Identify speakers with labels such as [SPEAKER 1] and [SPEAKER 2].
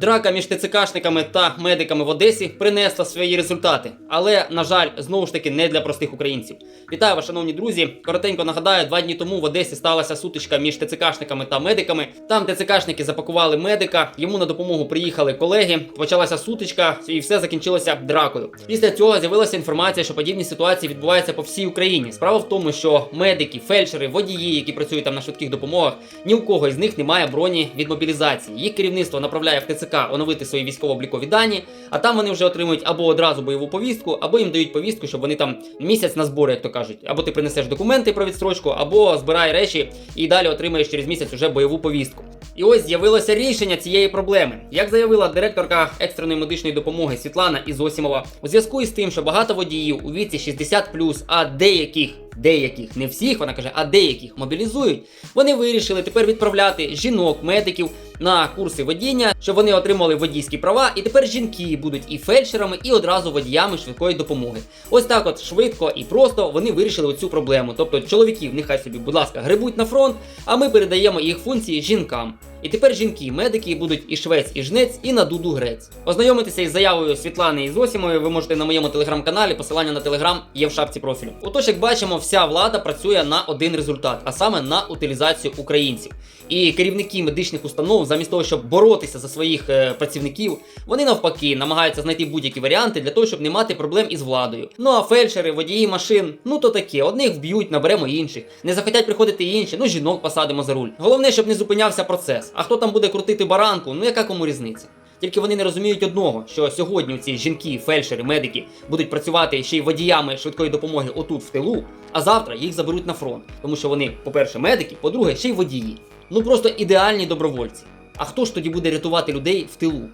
[SPEAKER 1] Драка між ТЦКшниками та медиками в Одесі принесла свої результати, але на жаль, знову ж таки не для простих українців. Вітаю вас, шановні друзі. Коротенько нагадаю, два дні тому в Одесі сталася сутичка між ТЦКшниками та медиками. Там ТЦКшники запакували медика, йому на допомогу приїхали колеги. Почалася сутичка, і все закінчилося дракою. Після цього з'явилася інформація, що подібні ситуації відбуваються по всій Україні. Справа в тому, що медики, фельдшери, водії, які працюють там на швидких допомогах, ні у кого із них немає броні від мобілізації. Їх керівництво направляє в ТЦК оновити свої військово-облікові дані, а там вони вже отримують або одразу бойову повістку, або їм дають повістку, щоб вони там місяць на збори, як то кажуть. Або ти принесеш документи про відстрочку, або збирай речі і далі отримаєш через місяць уже бойову повістку. І ось з'явилося рішення цієї проблеми. Як заявила директорка екстреної медичної допомоги Світлана Ізосімова, у зв'язку із тим, що багато водіїв у віці 60+, а деяких деяких, не всіх, вона каже, а деяких мобілізують. Вони вирішили тепер відправляти жінок, медиків на курси водіння, щоб вони отримали водійські права, і тепер жінки будуть і фельдшерами, і одразу водіями швидкої допомоги. Ось так, от швидко і просто вони вирішили цю проблему. Тобто чоловіків, нехай собі, будь ласка, грибуть на фронт, а ми передаємо їх функції жінкам. І тепер жінки, медики будуть і швець, і жнець, і на дуду грець. Ознайомитися із заявою Світлани Ізосімової ви можете на моєму телеграм-каналі. Посилання на телеграм є в шапці профілю. Отож, як бачимо, вся влада працює на один результат, а саме на утилізацію українців. І керівники медичних установ, замість того, щоб боротися за своїх е, працівників, вони навпаки намагаються знайти будь-які варіанти для того, щоб не мати проблем із владою. Ну а фельдшери, водії машин, ну то таке, одних вб'ють, наберемо інших. Не захотять приходити інші, ну жінок посадимо за руль. Головне, щоб не зупинявся А хто там буде крутити баранку, ну яка кому різниця? Тільки вони не розуміють одного, що сьогодні ці жінки, фельдшери, медики будуть працювати ще й водіями швидкої допомоги отут в тилу, а завтра їх заберуть на фронт, тому що вони, по-перше, медики, по-друге, ще й водії. Ну просто ідеальні добровольці. А хто ж тоді буде рятувати людей в тилу?